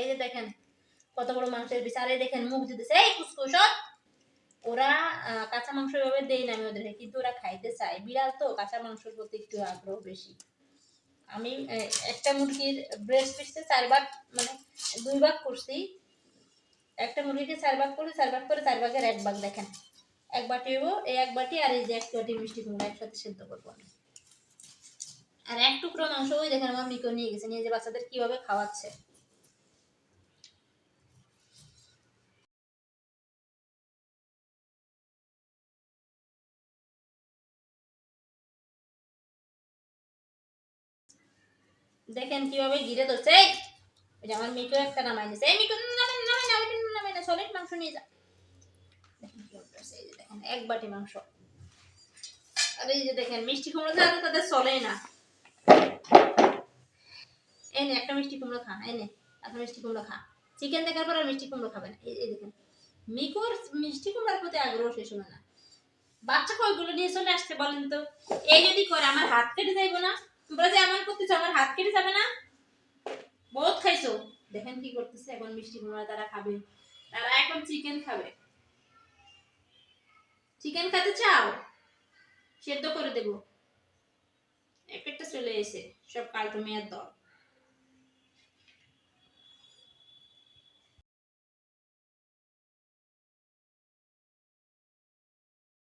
এই যে দেখেন, কত বড় মাংসের পিস। আর এই দেখেন, মুখ দিতেছে এই কুসকুস ওরা কাঁচা মাংস এভাবে দেই না আমি ওদেরকে কিন্তু ওরা খাইতে চায়। বিড়াল তো কাঁচা মাংসের প্রতি একটু আগ্রহ বেশি। আমি একটা মুরগির ব্রেস্ট পিসে চার ভাগ মানে দুই ভাগ করছি। একটা মুরগিকে চার ভাগ করে, চার ভাগ করে চার ভাগের এক ভাগ, দেখেন। এক বাটি হব, এই এক বাটি আর এই যে এক বাটি মিষ্টি কুমড়া একসাথে সেদ্ধ করব আমি। আর এক টুকরো মাংস ওই দেখেন আমার মিকো নিয়ে গেছে, নিয়ে যে বাচ্চাদের কীভাবে খাওয়াচ্ছে। দেখেন কীভাবে ঘিরে ধরছে। আমার মিকো একটা নামাই নিছে এই মিকো নামাই না, নামাই না ওই নামাই না সলিড মাংস নিয়ে যা দেখেন এক বাটি মাংস। আর এই যে দেখেন মিষ্টি কুমড়ো তো তাদের চলেই না। এই নে একটা মিষ্টি কুমড়ো খা এই নে একটা মিষ্টি কুমড়ো খা। চিকেন দেখার পর আর মিষ্টি কুমড়ো খাবে না। এই দেখেন মিকুর মিষ্টি কুমড়ার প্রতি আগ্রহ শেষ হবে না। বাচ্চা কয়গুলো নিয়ে চলে আসতে বলেন তো? এই যদি করে আমার হাত কেটে যাইবো না? তোমরা যে এমন করতেছো, আমার হাত কেটে যাবে না? বহুত খাইছো। দেখেন কি করতেছে, এখন মিষ্টি কুমড়া তারা খাবে। তারা এখন চিকেন খাবে। চিকেন খেতে চাও? সেদ্ধ করে দেবো। এক একটা চলে এসে, সব কালটো মেয়ের দল।